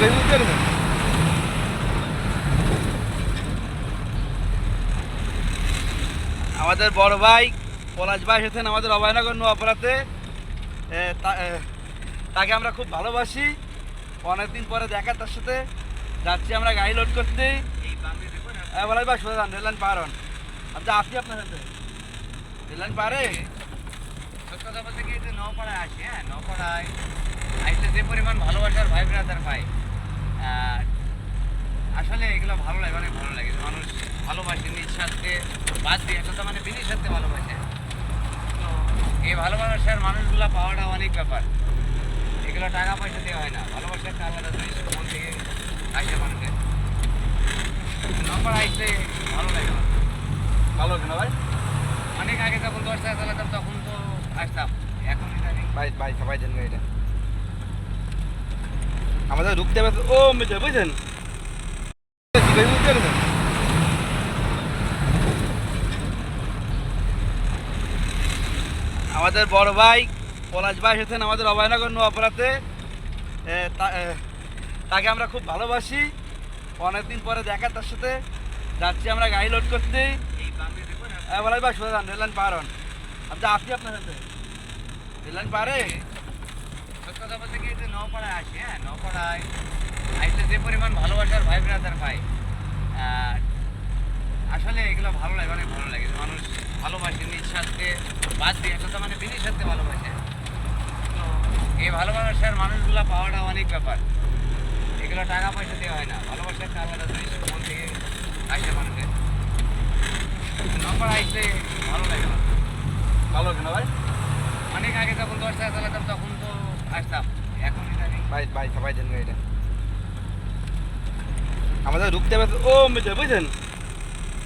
ভাই আমাদের বড় ভাই, পলাশ ভাই এসেছেন আমাদের অভয়নগর নোয়াপাড়াতে তাকে আমরা খুব ভালোবাসি। অনেকদিন পরে দেখা তার সাথে। যাচ্ছি আমরা গাড়ি লোড করতে। বলাই ভাই, সোজা যান রেললাইন পার হন। আচ্ছা আসি আপনার সাথে? রেললাইন পারে? কথা বলতে কি নৌপাড়ায় আসি হ্যাঁ নৌপাড়ায় আসলে যে পরিমাণ ভালোবাসার ভাই ব্রাদার আর আসলে এগুলো ভালো লাগে অনেক ভালো লাগে। মানুষ ভালোবাসে নিজ স্বার্থে বাদ দিয়ে একটা মানে বিনি স্বার্থে ভালোবাসে। তো এই ভালোবাসার মানুষগুলো পাওয়াটা অনেক ব্যাপার। এগুলো টাকা পয়সা দেওয়া হয় না। ভালোবাসার একটা আলাদা জিনিস মন থেকে আসে মানুষের। নৌপাড়া আসলে ভালো লাগে আমার। ভালো কেন ভাই? অনেক আগে যখন দশ টাকা চালাতাম তখন তো আসতাম। এখন ভাই ভাই সবাই দেন গাড়িটা আমাদের ঢুকতে পারছে ও মেজে বুঝছেন? আমাদের বড় ভাই পলাশ ভাই এসেছেন আমাদের অভয়নগর নোয়াপাড়াতে। তাকে আমরা খুব ভালোবাসি। অনেকদিন পরে দেখা তার সাথে। যাচ্ছি আমরা গাড়ি লোড করতে। বলাই ভাই, সোজা যান রেললাইন হন। আচ্ছা আপনার সাথে। রেললাইন পারে? সত্যি কথা বলতে কি যে নৌপাড়ায় আসি হ্যাঁ নৌপাড়ায় আসলে যে পরিমাণ ভালোবাসার ভাই ব্রাদার পাই আসলে এগুলো ভালো লাগে অনেক ভালো লাগে। মানুষ ভালোবাসে নিজ স্বার্থে বাদ দিয়ে তো মানে বিনি স্বার্থে ভালোবাসে। তো এই ভালোবাসার মানুষগুলো পাওয়াটা অনেক ব্যাপার। এগুলো টাকা পয়সা দিয়ে হয় না। ভালোবাসা একটা আলাদা জিনিস মন থেকে আসে মানুষের। নৌপাড়া আসলে ভালো লাগে। ভালো কেন ভাই? অনেক আগে যখন দশ টাকা চালাতাম তখন তো ভাই সবাই দেন আমাদের ঢুকতে হবে ও মেজে বুঝছেন